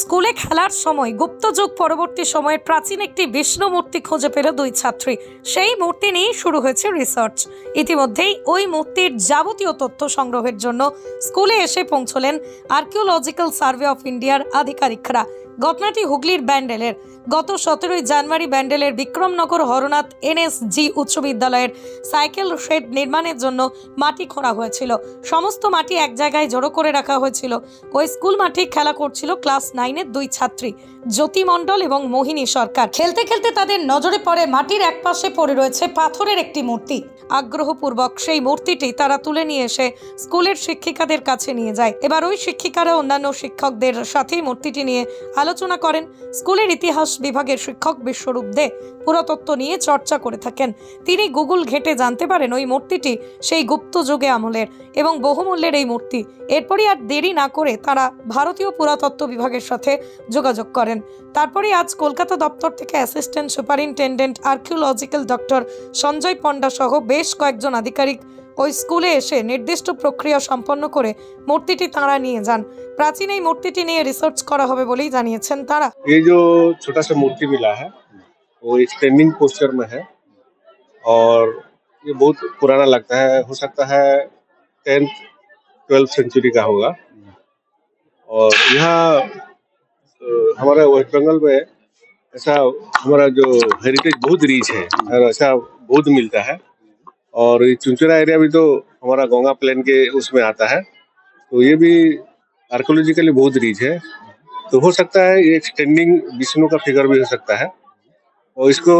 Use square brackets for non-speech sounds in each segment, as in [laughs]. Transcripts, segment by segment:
স্কুলে খেলার সময় গুপ্তযুগ পরবর্তী সময়ের প্রাচীন একটি বিষ্ণু মূর্তি খুঁজে পেল দুই ছাত্রী। সেই মূর্তি নিয়েই শুরু হয়েছে রিসার্চ ইতিমধ্যেই ওই মূর্তির যাবতীয় তথ্য সংগ্রহের জন্য স্কুলে এসে পৌঁছলেন আর্কিওলজিক্যাল সার্ভে অফ ইন্ডিয়ার আধিকারিকরা। ঘটনাটি হুগলির ব্যান্ডেলের। গত সতেরোই জানুয়ারি ব্যান্ডেলের বিক্রমনগর হরনাথ এনএসজি উচ্চ বিদ্যালয়ের সাইকেল শেড নির্মাণের জন্য মাটি খোঁড়া হয়েছিল। সমস্ত মাটি এক জায়গায় জড়ো করে রাখা হয়েছিল। ওই স্কুল মাঠে খেলা করছিল ক্লাস নাইনের দুই ছাত্রী, জ্যোতি মণ্ডল এবং মোহিনী সরকার। খেলতে খেলতে তাদের নজরে পড়ে মাটির একপাশে পড়ে রয়েছে পাথরের একটি মূর্তি। আগ্রহপূর্বক সেই মূর্তিটি তারা তুলে নিয়ে এসে স্কুলের শিক্ষিকাদের কাছে নিয়ে যায়। এবার ওই শিক্ষিকারা অন্যান্য শিক্ষকদের সাথেই মূর্তিটি নিয়ে আলোচনা করেন। স্কুলের ইতিহাস বিভাগের শিক্ষক বিশ্বরূপ দে পুরাতত্ত্ব নিয়ে চর্চা করে থাকেন। তিনি গুগল ঘেটে জানতে পারেন ওই মূর্তিটি সেই গুপ্ত যুগে আমলের এবং বহুমূল্যের এই মূর্তি। এরপরই আর দেরি না করে তারা ভারতীয় পুরাতত্ত্ব বিভাগের সাথে যোগাযোগ করেন। তারপরে আজ কলকাতা দপ্তর থেকে assistant superintendent archaeological doctor Sanjay Panda সহ বেশ কয়েকজন আধিকারিক ওই স্কুলে এসে নির্দিষ্ট প্রক্রিয়া সম্পন্ন করে মূর্তিটি তাঁরা নিয়ে যান প্রাচীন এই মূর্তিটি নিয়ে রিসার্চ করা হবে বলেই জানিয়েছেন তারা ये जो छोटा सा मूर्ति मिला है वो एक स्टैंडिंग पोस्चर में है और ये बहुत पुराना लगता है हो सकता है टेंथ ट्वेल्थ सेंचुरी का होगा और यहाँ अ, हमारे वेस्ट बंगाल में ऐसा हमारा जो हेरिटेज बहुत रिच है और ऐसा बहुत मिलता है और ये चुनचुरा एरिया भी तो हमारा गंगा प्लेन के उसमें आता है। तो ये भी आर्कोलॉजिकली बहुत रिच है। तो हो सकता है ये एक्सटेंडिंग विष्णु का फिगर भी हो सकता है। और इसको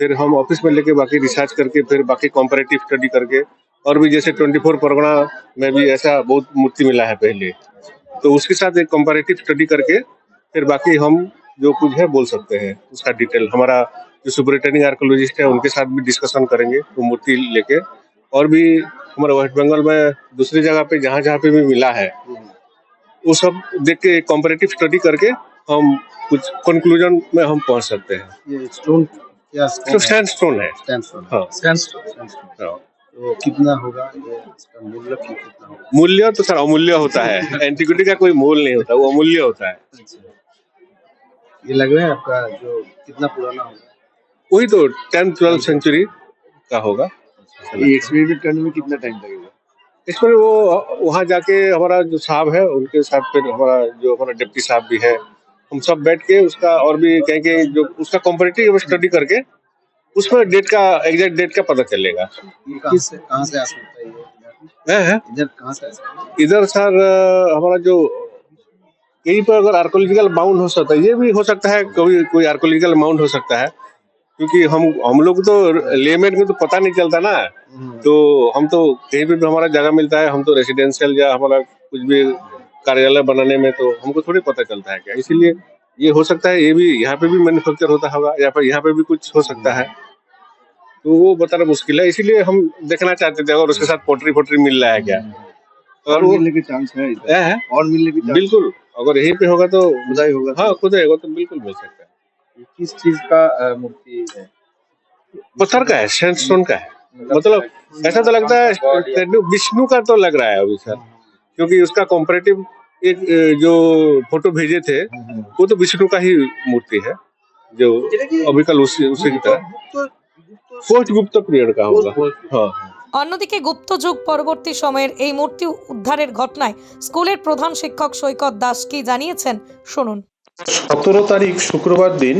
फिर हम ऑफ़िस में लेके बाकी रिसर्च करके फिर बाकी कॉम्परेटिव स्टडी करके और भी जैसे 24 परगना में भी ऐसा बहुत मूर्ति मिला है पहले। तो उसके साथ एक कॉम्परेटिव स्टडी करके फिर बाकी हम जो कुछ है बोल सकते हैं। उसका डिटेल हमारा जो सुपरिटेंडिंग आर्कोलॉजिस्ट है उनके साथ भी डिस्कशन करेंगे वो मूर्ति लेके। और भी हमारे वेस्ट बंगाल में दूसरी जगह पे जहाँ जहाँ पे भी मिला है वो सब देख के कॉम्परेटिव स्टडी करके हम कुछ कंक्लूजन में हम पहुँच सकते हैं। ये स्टोन क्या तो स्टैंड स्टोन है। स्टोन हाँ। सैंडस्टोन हाँ। तो कितना होगा? इसका मूल्य कितना होगा? मूल्य तो सर अमूल्य होता है। [laughs] एंटिक्विटी का कोई मोल नहीं होता वो अमूल्य होता है। अच्छा। ये लग रहा है आपका जो कितना पुराना होगा? वही तो टेंथ ट्वेल्थ सेंचुरी का होगा। में कितना टाइम लगेगा? इसमें वो वहाँ जाके हमारा जो साहब है उनके साथ फिर हमारा जो हमारा डिप्टी साहब भी है हम सब बैठ के उसका और भी कहेंगे जो उसका कॉम्परेटिव स्टडी करके उसमें डेट का एग्जैक्ट डेट का पता चलेगा। ये कहाँ से आ सकता है ये? इधर कहाँ सर हमारा जो कहीं पर अगर आर्कोलॉजिकल माउंट हो सकता है ये भी हो सकता है कभी कोई आर्कोलॉजिकल माउंट हो सकता है। क्योंकि हम हम लोग तो लेमेन में तो पता नहीं चलता ना। तो हम तो कहीं पे भी हमारा जगह मिलता है हम तो रेसिडेंशियल या हमारा कुछ भी कार्यालय बनाने में तो हमको थोड़ी पता चलता है क्या। इसीलिए ये हो सकता है ये भी यहाँ पे भी मैन्युफैक्चर होता होगा या फिर यहाँ पे भी कुछ हो सकता है। तो वो बताना मुश्किल है इसीलिए हम देखना चाहते थे अगर उसके साथ पोट्री फोट्री मिल रहा है क्या। और मिलने के चांस है और मिलने के बिल्कुल अगर यहीं पे होगा तो होगा। हाँ खुद रहेगा तो बिल्कुल मिल सकता है। ये किस चीज का अ, मूर्ति है पत्थर का है सैंडस्टोन का है मतलब ऐसा तो लगता है टेडू- विष्णु का तो लग रहा है अभी सर क्योंकि उसका कॉम्परेटिव एक अ, जो फोटो भेजे थे वो तो विष्णु का ही मूर्ति है जो अभी कल उसी उसी की तरह पोस्ट गुप्त पीरियड का होगा हाँ অন্যদিকে গুপ্তযুগ পরবর্তী সময়ের এই মূর্তি উদ্ধারের ঘটনায় স্কুলের প্রধান শিক্ষক সৈকত দাস কি জানিয়েছেন শুনুন সতেরো তারিখ শুক্রবার দিন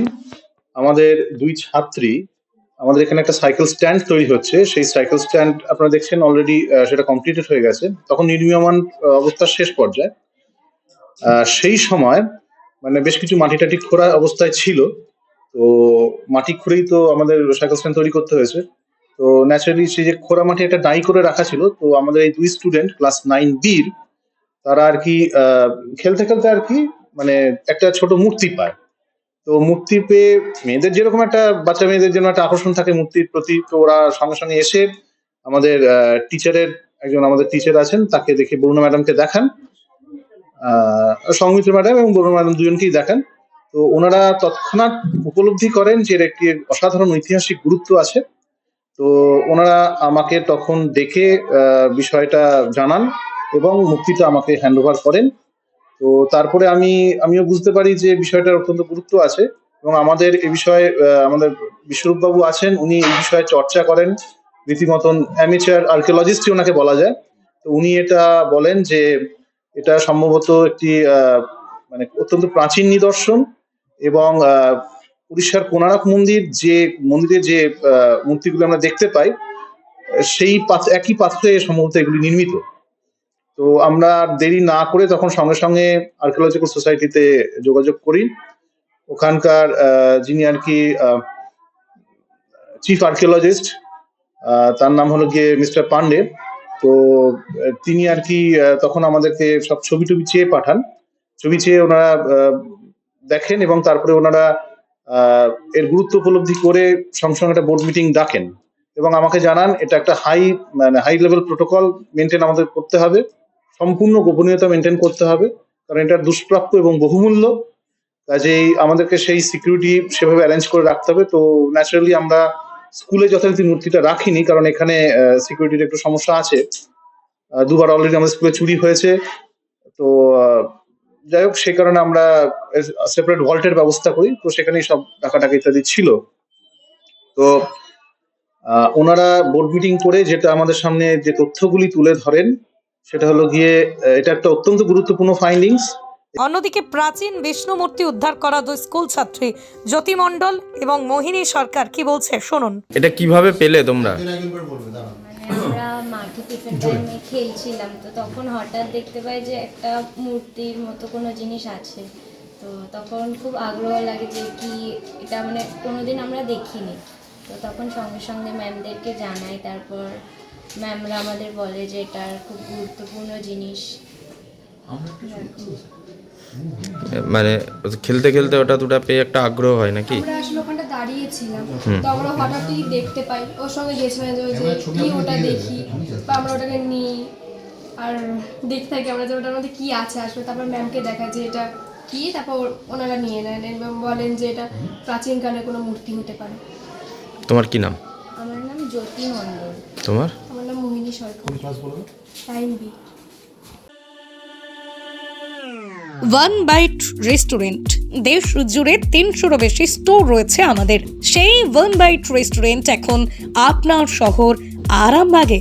আমাদের দুই ছাত্রী, আমাদের এখানে একটা সাইকেল স্ট্যান্ড তৈরি হচ্ছে। সেই সাইকেল স্ট্যান্ড আপনারা দেখছেন অলরেডি সেটা কমপ্লিটেড হয়ে গেছে। তখন নির্মীয়মান অবস্থার শেষ পর্যায়ে। সেই সময় মানে বেশ কিছু মাটি টাটি খোঁড়া অবস্থায় ছিল। তো মাটি খুঁড়েই তো আমাদের সাইকেল স্ট্যান্ড তৈরি করতে হয়েছে। তো ন্যাচারালি সেই যে খোঁড়া মাটি একটা ডাই করে রাখা ছিল, তো আমাদের এই দুই স্টুডেন্ট ক্লাস নাইন বির তারা আর কি খেলতে খেলতে আর কি মানে একটা ছোট মূর্তি পায়। তো মূর্তি পেয়ে মেয়েদের যেরকম একটা বাচ্চা মেয়েদের জন্য একটা আকর্ষণ থাকে মূর্তির প্রতি তো ওরা সঙ্গে সঙ্গে এসে আমাদের টিচারের একজন আমাদের টিচার আছেন তাকে দেখে বরুণা ম্যাডামকে দেখান। সঙ্গীতা ম্যাডাম এবং বরুণা ম্যাডাম দুজনকেই দেখান। তো ওনারা তৎক্ষণাৎ উপলব্ধি করেন যে এর একটি অসাধারণ ঐতিহাসিক গুরুত্ব আছে। তো ওনারা আমাকে তখন আহ, বিষয়টা জানান এবং মূর্তিটা আমাকে হ্যান্ড ওভার করেন। তো তারপরে আমি, আমিও বুঝতে পারি যে বিষয়টার অত্যন্ত গুরুত্ব আছে এবং আমাদের এ বিষয়ে আমাদের বিশ্বরূপবাবু আছেন, উনি এই বিষয়ে চর্চা করেন, রীতিমতন অ্যামেচার আর্কিওলজিস্টই ওনাকে বলা যায়। তো উনি এটা বলেন যে এটা সম্ভবত একটি মানে অত্যন্ত প্রাচীন নিদর্শন এবং উড়িষ্যার কোনারক মন্দির যে মন্দিরে যে মূর্তিগুলো আমরা দেখতে পাই, সেই একই পাথরে সম্ভবত এগুলি নির্মিত। তো আমরা দেরি না করে তখন সঙ্গে সঙ্গে আর্কিওলজিক্যাল সোসাইটিতে যোগাযোগ করি। ওখানকার যিনি আর কি চিফ আর্কিওলজিস্ট তার নাম হলো গিয়ে মিস্টার পান্ডে। তো, তিনি আর কি তখন আমাদেরকে সব ছবি টবি চেয়ে পাঠান। ছবি চেয়ে ওনারা দেখেন এবং তারপরে ওনারা এর গুরুত্ব উপলব্ধি করে সঙ্গে সঙ্গে একটা বোর্ড মিটিং ডাকেন। এবং আমাকে জানান, এটা একটা হাই মানে হাই লেভেল প্রোটোকল মেনটেন আমাদের করতে হবে। সম্পূর্ণ গোপনীয়তা মেনটেন করতে হবে, কারণ এটা দুষ্প্রাপ্য এবং বহুমূল্য। কাজেই আমাদেরকে সেই সিকিউরিটি সেভাবে অ্যারেঞ্জ করে রাখতে হবে। তো ন্যাচারালি আমরা স্কুলে যথারীতি মূর্তিটা রাখিনি, কারণ এখানে সিকিউরিটির একটু সমস্যা আছে। দুবার অলরেডি আমাদের স্কুলে চুরি হয়েছে। তো যাই হোক সেই কারণে আমরা সেপারেট ভল্টের ব্যবস্থা করি। তো সেখানেই সব টাকা টাকা ইত্যাদি ছিল। তো ওনারা বোর্ড মিটিং করে যেটা আমাদের সামনে যে তথ্যগুলি তুলে ধরেন সেটা হলো গিয়ে এটা একটা অত্যন্ত গুরুত্বপূর্ণ ফাইন্ডিংস অন্যদিকে প্রাচীন বিষ্ণু মূর্তি উদ্ধার করা দুই স্কুল ছাত্রী জ্যোতি মণ্ডল এবং মোহিনী সরকার কি বলছে? শুনুন। এটা কীভাবে পেলে তোমরা? মানে আমরা মাঠে টিফিন টাইমে খেলছিলাম তো তখন হঠাৎ দেখতে পাই যে একটা মূর্তির মতো কোনো জিনিস আছে। তো তখন খুব আগ্রহ লাগে যে কি এটা মানে কোনোদিন আমরা দেখিনি। তো তখন সঙ্গে সঙ্গে ম্যামদেরকে জানাই তারপর ম্যামরা আমাদের বলে যে এটা খুব গুরুত্বপূর্ণ জিনিস। মানে খেলতে খেলতে ওটা দুটা পেয়ে একটা আগ্রহ হয় নাকি? আমরা আসলে ওখানটা দাঁড়িয়েছিলাম। তো আমরা হঠাৎই দেখতে পাই। ওর সঙ্গে গেছিলাম যে যে কি ওটা দেখি বা আমরা ওটাকে নিই আর দেখতে থাকি আমরা যে ওটার মধ্যে কি আছে। আসলে তারপর ম্যামকে দেখা যে এটা কি তারপর ওনারা নিয়ে নেন এবং বলেন যে এটা প্রাচীনকালের কোনো মূর্তি হতে পারে। তোমার কি নাম? আমার নাম জ্যোতি মণ্ডল। তোমার? আমার নাম Mohini Sarkar. Time B one bite restaurant দেশ জুড়ে তিনশোরও বেশি স্টোর রয়েছে আমাদের। সেই ওয়ান বাইট রেস্টুরেন্ট এখন আপনার শহর আরামবাগে।